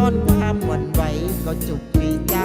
ซ่อนความหวั่นไหวก็จุกในใจ